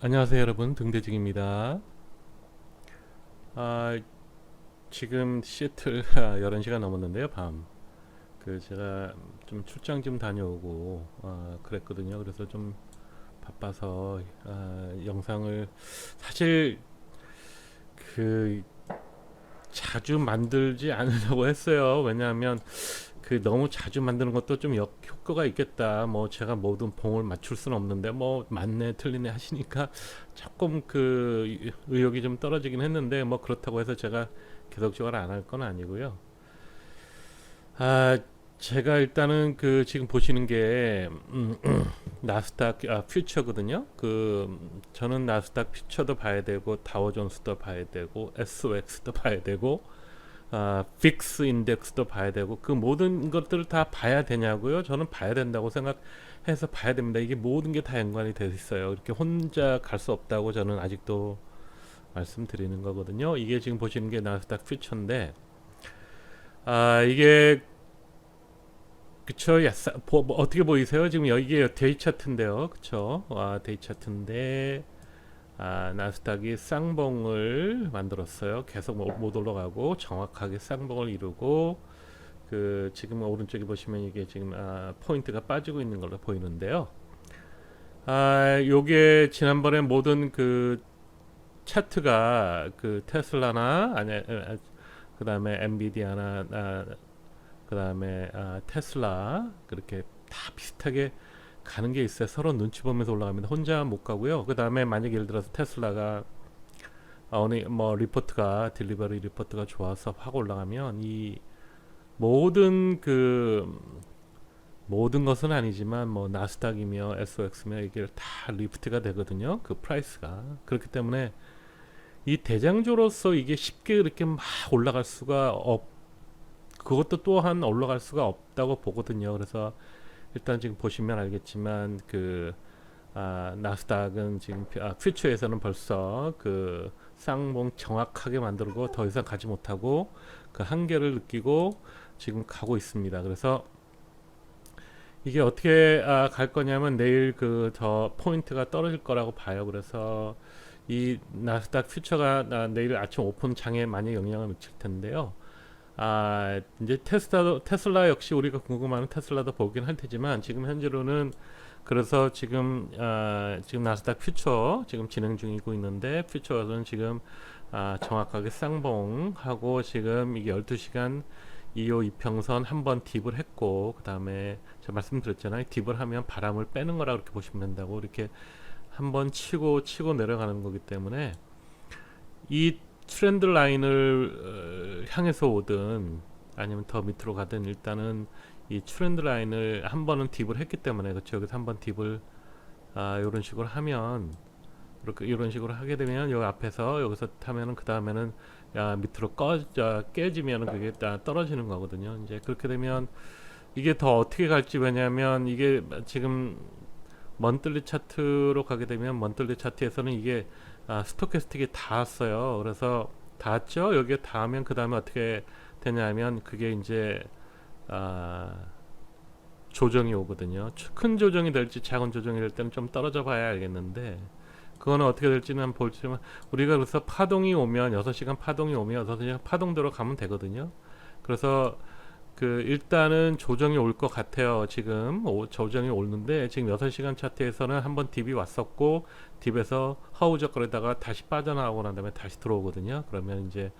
안녕하세요 여러분. 등대직입니다. 아 지금 시애틀 11시가 넘었는데요 밤. 그 제가 좀 출장 좀 다녀오고 아, 그랬거든요. 그래서 좀 바빠서 아, 영상을 사실 그 자주 만들지 않으려고 했어요. 왜냐하면 그 너무 자주 만드는 것도 좀 역, 효과가 있겠다. 뭐 제가 모든 봉을 맞출 수는 없는데 뭐 맞네 틀리네 하시니까 조금 그 의욕이 좀 떨어지긴 했는데 뭐 그렇다고 해서 제가 계속적으로 안 할 건 아니고요. 아 제가 일단은 그 지금 보시는 게 음, 나스닥 아, 퓨처거든요. 그 저는 나스닥 퓨처도 봐야 되고 다우존스도 봐야 되고 SOX도 봐야 되고 아, 픽스 인덱스도 봐야 되고 그 모든 것들을 다 봐야 되냐고요? 저는 봐야 된다고 생각해서 봐야 됩니다. 이게 모든 게 다 연관이 돼 있어요. 이렇게 혼자 갈 수 없다고 저는 아직도 말씀드리는 거거든요. 이게 지금 보시는 게 나스닥 퓨처인데 아, 이게 그쵸? 야, 싸- 보- 뭐 어떻게 보이세요? 지금 여기에 데이 차트인데요. 그쵸? 와, 데이 차트인데 아, 나스닥이 쌍봉을 만들었어요. 계속 못, 못 올라가고 정확하게 쌍봉을 이루고 그 지금 오른쪽에 보시면 이게 지금 아, 포인트가 빠지고 있는 걸로 보이는데요. 아, 요게 지난번에 모든 그 차트가 그 테슬라나 아니 아, 그다음에 엔비디아나 아, 그다음에 아, 테슬라 그렇게 다 비슷하게 가는 게 있어요. 서로 눈치 보면서 올라갑니다. 혼자 못 가고요. 그 다음에 만약 예를 들어서 테슬라가 아, 어느 뭐 리포트가 딜리버리 리포트가 좋아서 확 올라가면 이 모든 그 모든 것은 아니지만 뭐 나스닥이며 SOX며 이게 다 리프트가 되거든요. 그 프라이스가 그렇기 때문에 이 대장주로서 이게 쉽게 그렇게 막 올라갈 수가 없 그것도 또한 올라갈 수가 없다고 보거든요. 그래서 일단 지금 보시면 알겠지만 그 아, 나스닥은 지금 퓨- 아, 퓨처에서는 벌써 그 쌍봉 정확하게 만들고 더 이상 가지 못하고 그 한계를 느끼고 지금 가고 있습니다. 그래서 이게 어떻게 아, 갈 거냐면 내일 그더 포인트가 떨어질 거라고 봐요. 그래서 이 나스닥 퓨처가 아, 내일 아침 오픈 장에 많이 영향을 미칠 텐데요. 아 이제 테슬라도 테슬라 역시 우리가 궁금한 테슬라도 보긴 할 테지만 지금 현재로는 그래서 지금 아 지금 나스닥 퓨처 지금 진행 중이고 있는데 퓨처는 지금 아 정확하게 쌍봉하고 지금 이게 12시간 2호 이평선 한 번 딥을 했고 그 다음에 제가 말씀드렸잖아요. 딥을 하면 바람을 빼는 거라 그렇게 보시면 된다고 이렇게 한 번 치고 치고 내려가는 거기 때문에 이 트렌드 라인을 어, 향해서 오든 아니면 더 밑으로 가든 일단은 이 트렌드 라인을 한 번은 딥을 했기 때문에 그렇죠 여기서 한 번 딥을 아 이런 식으로 하면 이렇게 이런 식으로 하게 되면 여기 앞에서 여기서 타면은 그 다음에는 야 밑으로 꺼 아, 깨지면은 그게 다 떨어지는 거거든요. 이제 그렇게 되면 이게 더 어떻게 갈지 왜냐하면 이게 지금 먼틀리 차트로 가게 되면 먼틀리 차트에서는 이게 아, 스토캐스틱이 닿았어요. 그래서 닿았죠. 여기에 닿으면 그 다음에 어떻게 되냐면 그게 이제 아, 조정이 오거든요. 초- 큰 조정이 될지 작은 조정이 될 때는 좀 떨어져 봐야 알겠는데 그거는 어떻게 될지는 볼지만 우리가 그래서 파동이 오면 6시간 파동이 오면 6시간 파동대로 가면 되거든요. 그래서 그 일단은 조정이 올 것 같아요. 지금 오, 조정이 오는데 지금 6시간 차트에서는 한번 딥이 왔었고 딥에서 허우적거리다가 다시 빠져나오고 난 다음에 다시 들어오거든요. 그러면 이제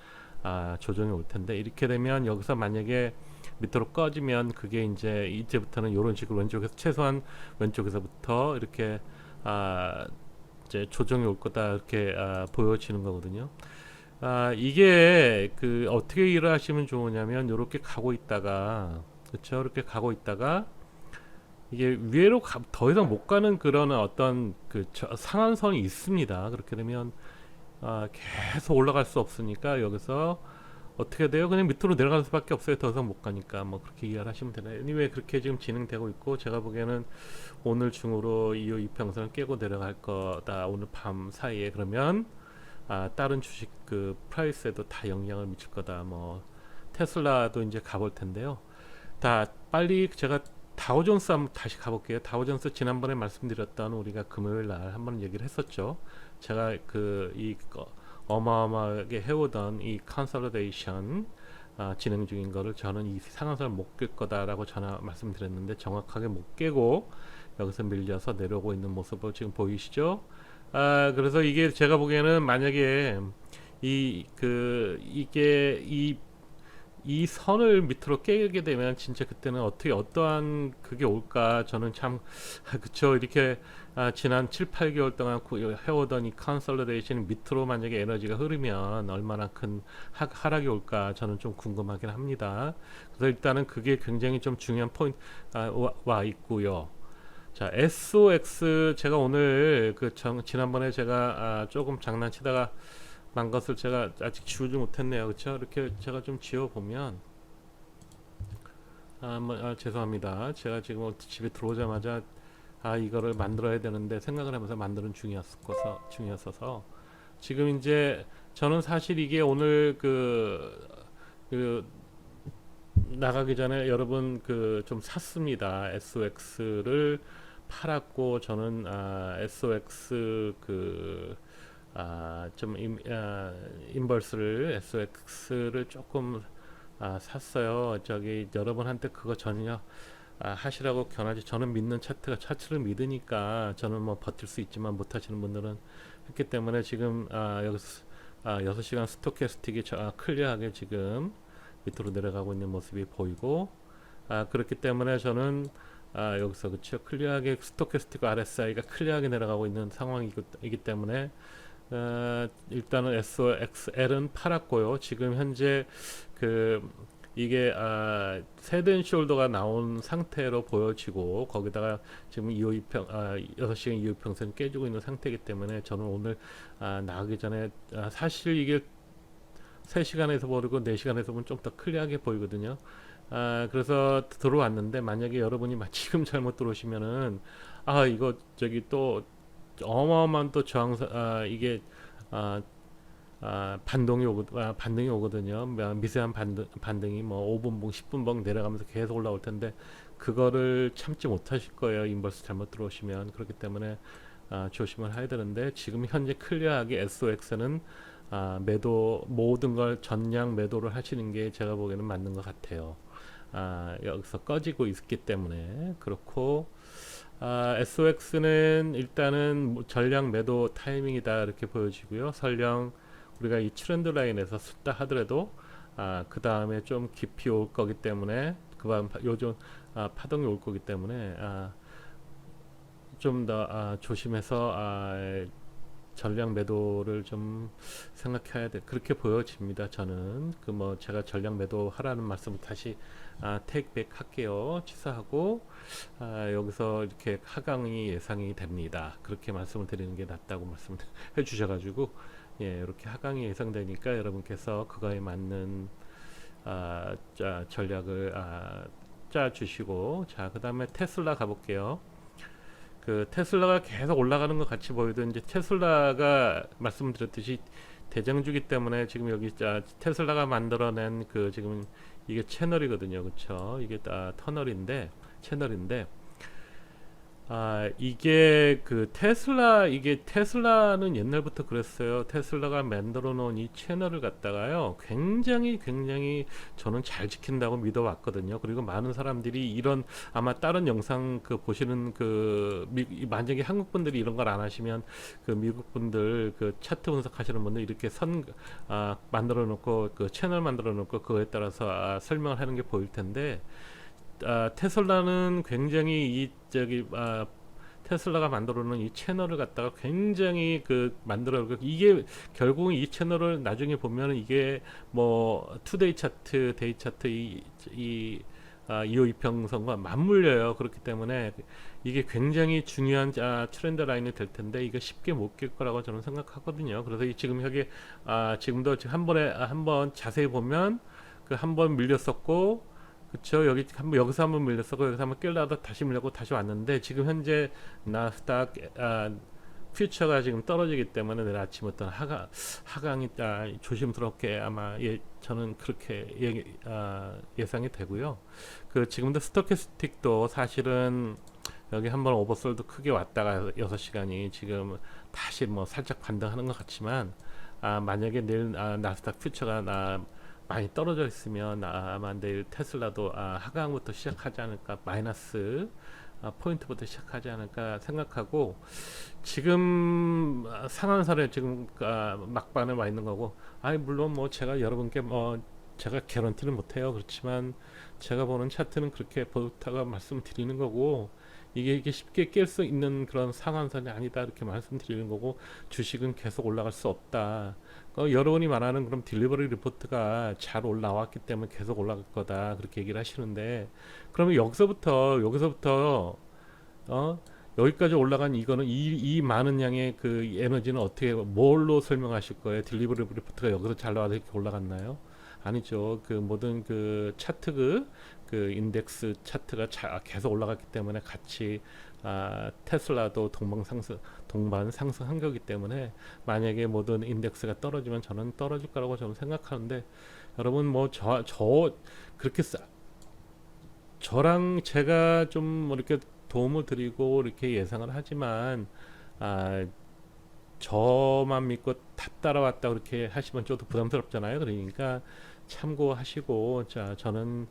아, 조정이 올 텐데 이렇게 되면 여기서 만약에 밑으로 꺼지면 그게 이제 이제부터는 이런 식으로 왼쪽에서 최소한 왼쪽에서부터 이렇게 아, 이제 조정이 올 거다 이렇게 아, 보여지는 거거든요. 아, 이게 그 어떻게 일을 하시면 좋으냐면 이렇게 가고 있다가 그렇죠? 이렇게 가고 있다가 이게 위로 가, 더 이상 못 가는 그런 어떤 그 저- 상한선이 있습니다. 그렇게 되면 아, 계속 올라갈 수 없으니까 여기서 어떻게 돼요? 그냥 밑으로 내려갈 수밖에 없어요. 더 이상 못 가니까 뭐 그렇게 이해를 하시면 되나요? anyway 그렇게 지금 진행되고 있고 제가 보기에는 오늘 중으로 이후 이평선을 깨고 내려갈 거다. 오늘 밤 사이에 그러면 아, 다른 주식 그 프라이스에도 다 영향을 미칠 거다. 뭐 테슬라도 이제 가볼 텐데요. 다 빨리 제가 다우존스 한번 다시 가볼게요. 다우존스 지난번에 말씀드렸던 우리가 금요일 날 한번 얘기를 했었죠. 제가 그 이 어마어마하게 해오던 이 컨설레이션 아, 진행 중인 거를 저는 이 상한선을 못 깰 거다라고 전화 말씀드렸는데 정확하게 못 깨고 여기서 밀려서 내려오고 있는 모습을 지금 보이시죠? 아 그래서 이게 제가 보기에는 만약에 이 그 이게 이 이 선을 밑으로 깨게 되면 진짜 그때는 어떻게 어떠한 그게 올까 저는 참 아, 그쵸 이렇게 아, 지난 7, 8개월 동안 구- 해오던 이 컨설레이션 밑으로 만약에 에너지가 흐르면 얼마나 큰 하, 하락이 올까 저는 좀 궁금하긴 합니다. 그래서 일단은 그게 굉장히 좀 중요한 포인트 아, 와, 와 있고요. 자, SOX 제가 오늘 그 정, 지난번에 제가 아, 조금 장난치다가 만 것을 제가 아직 지우지 못했네요. 그렇죠? 이렇게 제가 좀 지워 보면 아, 뭐, 아, 죄송합니다. 제가 지금 집에 들어오자마자 아 이거를 만들어야 되는데 생각을 하면서 만드는 중이었어서 중이었어서 지금 이제 저는 사실 이게 오늘 그, 그 나가기 전에 여러분 그 좀 샀습니다. SOX를 팔았고 저는 아, SOX 그 아, 아, 인버스를 SOX를 조금 아, 샀어요. 저기 여러분한테 그거 전혀 아, 하시라고 권하지. 저는 믿는 차트가 차트를 믿으니까 저는 뭐 버틸 수 있지만 못 하시는 분들은 했기 때문에 지금 아, 여기서 아, 6시간 스토캐스틱이 저, 아, 클리어하게 지금 밑으로 내려가고 있는 모습이 보이고 아, 그렇기 때문에 저는 아, 여기서 그쵸 클리어하게 스토캐스틱 RSI가 클리어하게 내려가고 있는 상황이기 때문에 어, 일단은 SOXL은 팔았고요. 지금 현재 그 이게 아, 세든 숄더가 나온 상태로 보여지고 거기다가 지금 252평 아, 6시간 252평선 깨지고 있는 상태이기 때문에 저는 오늘 아, 나가기 전에 아, 사실 이게 3시간에서 보고 4시간에서 보면 좀 더 클리어하게 보이거든요. 아, 그래서 들어왔는데 만약에 여러분이 막 지금 잘못 들어오시면은 아, 이거 저기 또 어마어마한 또 저항사 아, 이게 아, 아, 반동이 오거 아, 반등이 오거든요. 미- 미세한 반등, 반등이 뭐 5분 봉, 10분 봉 내려가면서 계속 올라올 텐데 그거를 참지 못하실 거예요. 인버스 잘못 들어오시면 그렇기 때문에 아, 조심을 해야 되는데 지금 현재 클리어하게 SOX는 아, 매도 모든 걸 전량 매도를 하시는 게 제가 보기에는 맞는 것 같아요. 아, 여기서 꺼지고 있기 때문에 그렇고 아, SOX는 일단은 뭐 전량 매도 타이밍이다 이렇게 보여지고요. 설령 우리가 이 트렌드 라인에서 숫다 하더라도 아, 그 다음에 좀 깊이 올 거기 때문에 파- 요즘 아, 파동이 올 거기 때문에 아, 좀더 아, 조심해서 아, 전량 매도를 좀 생각해야 돼 그렇게 보여집니다. 저는 그 뭐 제가 전량 매도 하라는 말씀을 다시 아, 택백 할게요. 취소하고 아, 여기서 이렇게 하강이 예상이 됩니다. 그렇게 말씀을 드리는 게 낫다고 말씀을 해주셔 가지고 예, 이렇게 하강이 예상되니까 여러분께서 그거에 맞는 아, 자, 전략을 아, 짜 주시고 자, 그 다음에 테슬라 가볼게요. 그 테슬라가 계속 올라가는 것 같이 보이던 이제 테슬라가 말씀드렸듯이 대장주기 때문에 지금 여기 자, 테슬라가 만들어낸 그 지금 이게 채널이거든요, 그렇죠? 이게 다 터널인데 채널인데 아 이게 그 테슬라 이게 테슬라는 옛날부터 그랬어요. 테슬라가 만들어 놓은 이 채널을 갖다가요 굉장히 굉장히 저는 잘 지킨다고 믿어왔거든요. 그리고 많은 사람들이 이런 아마 다른 영상 그 보시는 그 미, 만약에 한국 분들이 이런 걸 안 하시면 그 미국 분들 그 차트 분석하시는 분들 이렇게 선 아, 만들어 놓고 그 채널 만들어 놓고 그거에 따라서 아, 설명을 하는 게 보일 텐데 아, 테슬라는 굉장히 이 저기 아, 테슬라가 만들어놓은 이 채널을 갖다가 굉장히 그 만들어 놓고 이게 결국은 이 채널을 나중에 보면은 이게 뭐 투데이 차트, 데이 차트 이, 이 아, 2호 이평선과 맞물려요. 그렇기 때문에 이게 굉장히 중요한 아, 트렌드 라인이 될 텐데 이거 쉽게 못 깰 거라고 저는 생각하거든요. 그래서 이 지금 여기 아, 지금도 지금 한 번에 아, 한번 자세히 보면 그 한 번 밀렸었고 그쵸 여기 한번 여기서 한번 밀렸었고 여기서 한번 깰려다 다시 밀렸고 다시 왔는데 지금 현재 나스닥 아, 퓨처가 지금 떨어지기 때문에 내일 아침부터 하강 하강이 아, 조심스럽게 아마 예 저는 그렇게 예, 아, 예상이 되고요. 그 지금도 스토캐스틱도 사실은 여기 한번 오버솔도 크게 왔다가 6시간이 지금 다시 뭐 살짝 반등하는 것 같지만 아, 만약에 내일 아, 나스닥 퓨처가 나 많이 떨어져 있으면 아, 아마 내일 테슬라도 아, 하강부터 시작하지 않을까 마이너스 아, 포인트부터 시작하지 않을까 생각하고 지금 아, 상한선에 지금 아, 막반에 와 있는 거고. 아니 물론 뭐 제가 여러분께 뭐 제가 개런티는 못해요. 그렇지만 제가 보는 차트는 그렇게 보다가 말씀드리는 거고 이게, 이게 쉽게 깰 수 있는 그런 상한선이 아니다 이렇게 말씀드리는 거고 주식은 계속 올라갈 수 없다 어, 여러분이 말하는 그럼 딜리버리 리포트가 잘 올라왔기 때문에 계속 올라갈 거다 그렇게 얘기를 하시는데 그러면 여기서부터 여기서부터 어 여기까지 올라간 이거는 이, 이 많은 양의 그 에너지는 어떻게 뭘로 설명하실 거예요? 딜리버리 리포트가 여기서 잘 나와서 이렇게 올라갔나요? 아니죠. 그 모든 그 차트 그, 그 인덱스 차트가 자, 계속 올라갔기 때문에 같이 아, 테슬라도 동방 상승 동반 상승한 거기 때문에 만약에 모든 인덱스가 떨어지면 저는 떨어질 거라고 저는 생각하는데 여러분 뭐 저 저 그렇게 싸, 저랑 제가 좀뭐 이렇게 도움을 드리고 이렇게 예상을 하지만 아 저만 믿고 다 따라왔다 그렇게 하시면 저도 부담스럽잖아요. 그러니까 참고하시고 자 저는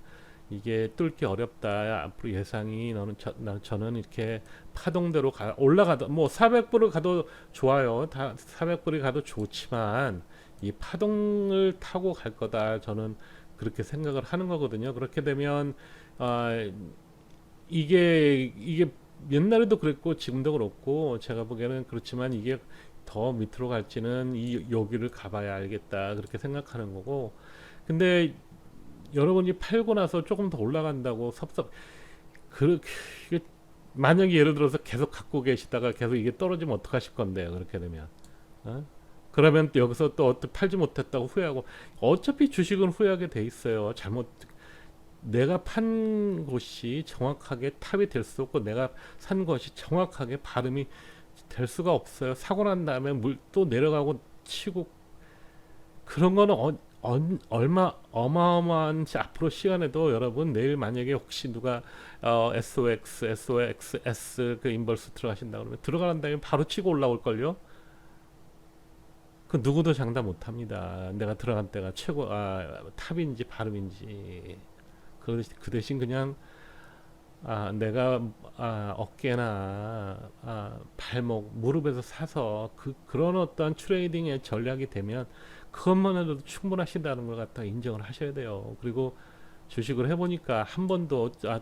이게 뚫기 어렵다. 앞으로 예상이 너는 저, 나, 저는 이렇게 파동대로 가 올라가도 뭐 400불을 가도 좋아요. 다 400불이 가도 좋지만 이 파동을 타고 갈 거다. 저는 그렇게 생각을 하는 거거든요. 그렇게 되면 아 이게 이게 옛날에도 그랬고 지금도 그렇고 제가 보기에는 그렇지만 이게 더 밑으로 갈지는 이 여기를 가봐야 알겠다 그렇게 생각하는 거고 근데 여러분이 팔고 나서 조금 더 올라간다고 섭섭 그렇게 만약에 예를 들어서 계속 갖고 계시다가 계속 이게 떨어지면 어떡하실 건데요 그렇게 되면 어? 그러면 또 여기서 또 어떻게 팔지 못했다고 후회하고 어차피 주식은 후회하게 돼 있어요 잘못 내가 판 곳이 정확하게 탑이 될 수 없고 내가 산 것이 정확하게 발음이 될 수가 없어요. 사고 난 다음에 물 또 내려가고 치고 그런 거는 어, 언- 얼마 어마어마한 시- 앞으로 시간에도 여러분 내일 만약에 혹시 누가 어, SOX, SOXS 그 인벌스 들어가신다 그러면 들어가는 다음에 바로 치고 올라올 걸요. 그 누구도 장담 못 합니다. 내가 들어간 때가 최고 아 탑인지 발음인지 그, 그 대신 그냥 아 내가 아 어깨나 아 발목 무릎에서 사서 그 그런 어떤 트레이딩의 전략이 되면 그것만 해도 충분하시다는 걸 갖다 인정을 하셔야 돼요. 그리고 주식을 해보니까 한 번도 아,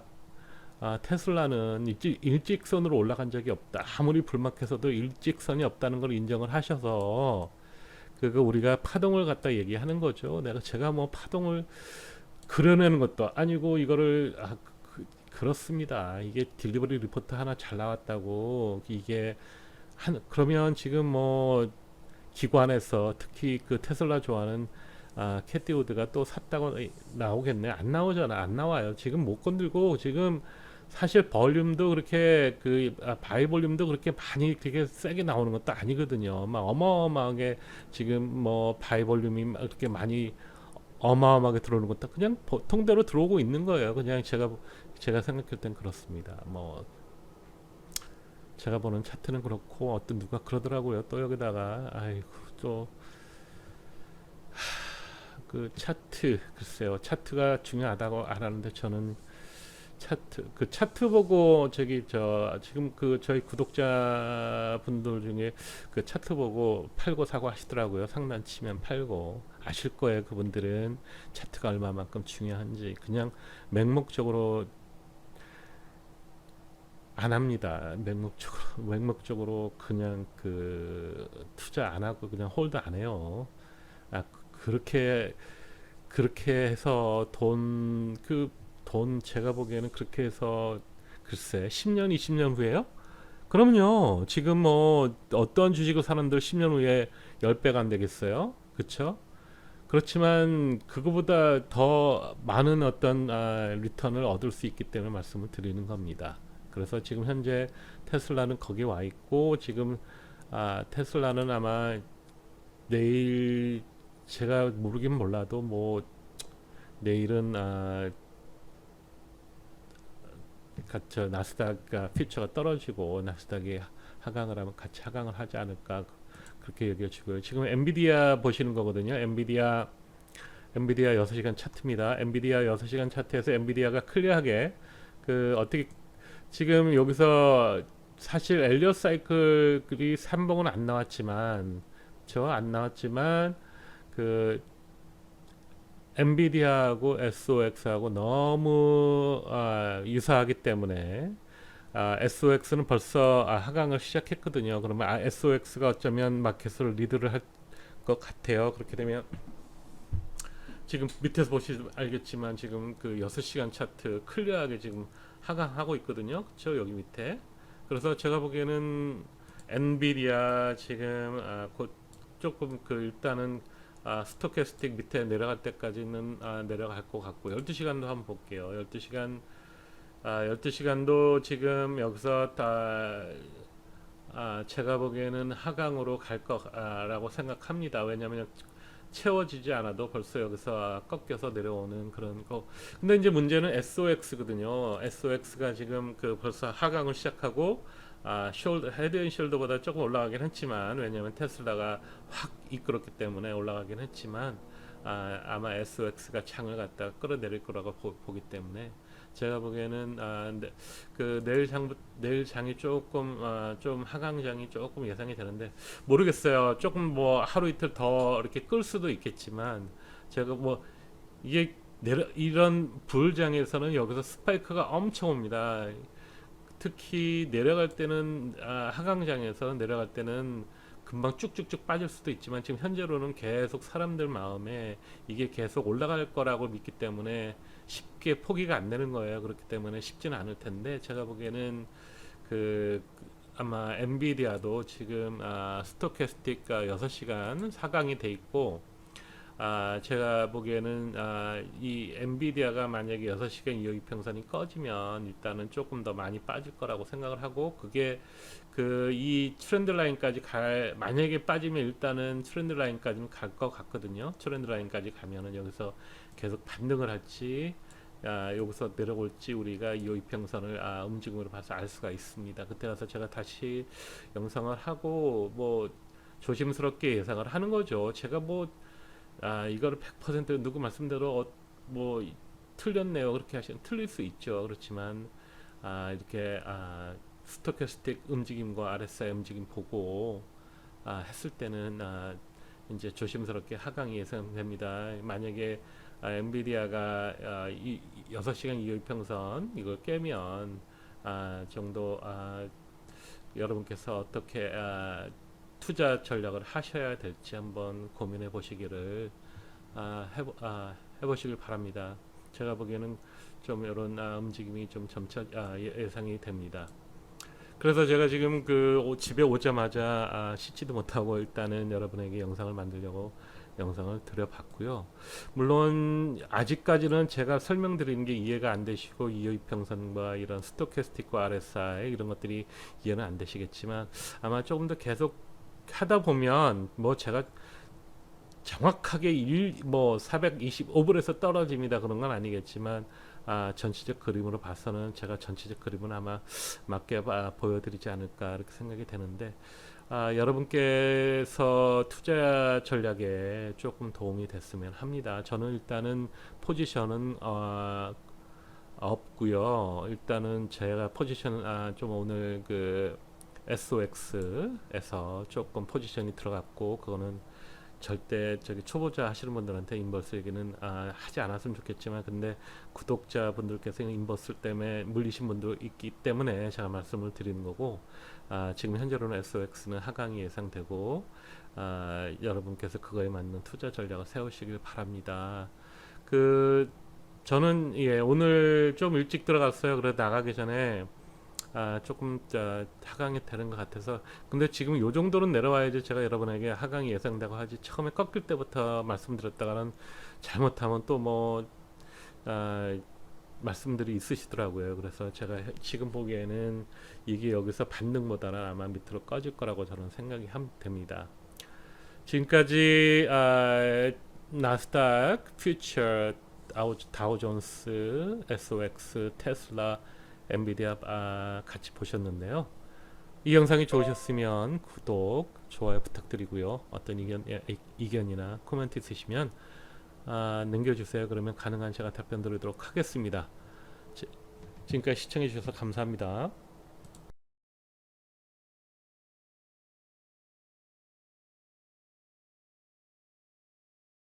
아 테슬라는 일직, 일직선으로 올라간 적이 없다. 아무리 불막해서도 일직선이 없다는 걸 인정을 하셔서 그거 우리가 파동을 갖다 얘기하는 거죠. 내가 제가 뭐 파동을 그려내는 것도 아니고 이거를 아, 그, 그렇습니다. 이게 딜리버리 리포트 하나 잘 나왔다고 이게 한 그러면 지금 뭐 기관에서 특히 그 테슬라 좋아하는 아, 캐티 우드가 또 샀다고 나오겠네. 안 나오잖아. 안 나와요. 지금 못 건들고 지금 사실 볼륨도 그렇게 그 아, 바이 볼륨도 그렇게 많이 그렇게 세게 나오는 것도 아니거든요. 막 어마어마하게 지금 뭐 바이 볼륨이 막 그렇게 많이 어마어마하게 들어오는 것도 그냥 보통대로 들어오고 있는 거예요. 그냥 제가 제가 생각할 땐 그렇습니다. 뭐 제가 보는 차트는 그렇고 어떤 누가 그러더라고요. 또 여기다가 아이고 또 그 차트 글쎄요. 차트가 중요하다고 알았는데 저는 차트 그 차트 보고 저기 저 지금 그 저희 구독자 분들 중에 그 차트 보고 팔고 사고 하시더라고요. 상단치면 팔고 아실 거예요. 그분들은 차트가 얼마만큼 중요한지 그냥 맹목적으로 안 합니다. 맹목적으로 맹목적으로 그냥 그 투자 안 하고 그냥 홀드 안 해요. 아 그렇게 그렇게 해서 돈 그 돈 제가 보기에는 그렇게 해서 글쎄 10년 20년 후에요? 그럼요. 지금 뭐 어떤 주식을 사는들 10년 후에 10배가 안 되겠어요? 그쵸? 그렇지만 그거보다 더 많은 어떤 아, 리턴을 얻을 수 있기 때문에 말씀을 드리는 겁니다. 그래서 지금 현재 테슬라는 거기 와 있고 지금 아, 테슬라는 아마 내일 제가 모르긴 몰라도 뭐 내일은 아, 같이 나스닥 아, 퓨처가 떨어지고 나스닥이 하강을 하면 같이 하강을 하지 않을까 그렇게 여겨지고요. 지금 엔비디아 보시는 거거든요. 엔비디아 엔비디아 6시간 차트입니다. 엔비디아 6시간 차트에서 엔비디아가 클리어하게 그 어떻게 지금 여기서 사실 엘리엇 사이클이 3봉은 안 나왔지만 저안 나왔지만 그 엔비디아하고 SOX하고 너무 아, 유사하기 때문에 아, SOX는 벌써 아, 하강을 시작했거든요. 그러면 아, SOX가 어쩌면 마켓을 리드를 할 것 같아요. 그렇게 되면 지금 밑에서 보시면 알겠지만 지금 그 6시간 차트 클리어하게 지금 하강하고 있거든요. 그렇죠? 여기 밑에. 그래서 제가 보기에는 엔비디아 지금 아, 곧 조금 그 일단은 아, 스토캐스틱 밑에 내려갈 때까지는 아, 내려갈 것 같고 12시간도 한번 볼게요. 12시간 아, 12시간도 지금 여기서 다 아, 제가 보기에는 하강으로 갈 거라고 생각합니다. 왜냐하면 채워지지 않아도 벌써 여기서 아, 꺾여서 내려오는 그런 거. 근데 이제 문제는 SOX거든요. SOX가 지금 그 벌써 하강을 시작하고 아, 숄더, 헤드 앤 숄더보다 조금 올라가긴 했지만 왜냐하면 테슬라가 확 이끌었기 때문에 올라가긴 했지만 아, 아마 SOX가 창을 갖다 끌어내릴 거라고 보, 보기 때문에 제가 보기에는 아, 네, 그 내일 장 내일 장이 조금 아, 좀 하강장이 조금 예상이 되는데 모르겠어요. 조금 뭐 하루 이틀 더 이렇게 끌 수도 있겠지만 제가 뭐 이게 내려 이런 불장에서는 여기서 스파이크가 엄청 옵니다. 특히 내려갈 때는 아, 하강장에서 내려갈 때는 금방 쭉쭉쭉 빠질 수도 있지만 지금 현재로는 계속 사람들 마음에 이게 계속 올라갈 거라고 믿기 때문에 쉽게 포기가 안 되는 거예요. 그렇기 때문에 쉽지는 않을 텐데 제가 보기에는 그 아마 엔비디아도 지금 아, 스토캐스틱 아, 6시간 사강이 돼 있고 아, 제가 보기에는 아, 이 엔비디아가 만약에 6시간 이후 이평선이 꺼지면 일단은 조금 더 많이 빠질 거라고 생각을 하고 그게 그 이 트렌드 라인까지 갈 만약에 빠지면 일단은 트렌드 라인까지는 갈 것 같거든요. 트렌드 라인까지 가면은 여기서 계속 반등을 할지 아, 여기서 내려올지 우리가 이 이평선을 아, 움직임으로 봐서 알 수가 있습니다. 그때 가서 제가 다시 영상을 하고 뭐 조심스럽게 예상을 하는 거죠. 제가 뭐 아, 이거를 100% 누구 말씀대로 어, 뭐 이- 틀렸네요. 그렇게 하시면 틀릴 수 있죠. 그렇지만 아, 이렇게 아, 스토캐스틱 움직임과 RSI 움직임 보고 아, 했을 때는 아, 이제 조심스럽게 하강이 예상됩니다. 만약에 아, 엔비디아가 아, 이, 6시간 이후 평선 이걸 깨면 아, 정도 아, 여러분께서 어떻게 아, 투자 전략을 하셔야 될지 한번 고민해 보시기를 아, 해보, 아, 해보시길 바랍니다. 제가 보기에는 좀 이런 아, 움직임이 좀 점차 아, 예- 예상이 됩니다. 그래서 제가 지금 그 오- 집에 오자마자 아, 씻지도 못하고 일단은 여러분에게 영상을 만들려고 영상을 드려봤고요. 물론 아직까지는 제가 설명드리는 게 이해가 안 되시고 이요이평선과 이런 스토캐스틱과 RSI 이런 것들이 이해는 안 되시겠지만 아마 조금 더 계속 하다 보면 뭐 제가 정확하게 1, 뭐 425불에서 떨어집니다 그런 건 아니겠지만 아, 전체적 그림으로 봐서는 제가 전체적 그림은 아마 맞게 아, 보여드리지 않을까 이렇게 생각이 되는데 아, 여러분께서 투자 전략에 조금 도움이 됐으면 합니다. 저는 일단은 포지션은 어, 없고요. 일단은 제가 포지션 아, 좀 오늘 그 SOX에서 조금 포지션이 들어갔고 그거는 절대 저기 초보자 하시는 분들한테 인버스 얘기는 아, 하지 않았으면 좋겠지만 근데 구독자 분들께서 인버스 때문에 물리신 분도 있기 때문에 제가 말씀을 드리는 거고 아, 지금 현재로는 SOX는 하강이 예상되고 아, 여러분께서 그거에 맞는 투자 전략을 세우시길 바랍니다. 그 저는 예 오늘 좀 일찍 들어갔어요. 그래 나가기 전에 아, 조금 자, 하강이 되는 것 같아서 근데 지금 요 정도는 내려와야지 제가 여러분에게 하강이 예상되고 하지 처음에 꺾일 때부터 말씀드렸다가는 잘못하면 또뭐 아, 말씀들이 있으시더라고요. 그래서 제가 해- 지금 보기에는 이게 여기서 반등보다는 아마 밑으로 꺼질 거라고 저는 생각이 함, 됩니다. 지금까지 아, 나스닥, 퓨처, 다우, 다우존스, SOX, 테슬라, 엔비디아 아, 같이 보셨는데요. 이 영상이 좋으셨으면 구독, 좋아요 부탁드리고요. 어떤 의견, 예, 이- 의견 이나 코멘트 있으시면 아, 남겨주세요. 그러면 가능한 제가 답변 드리도록 하겠습니다. 지, 지금까지 시청해 주셔서 감사합니다.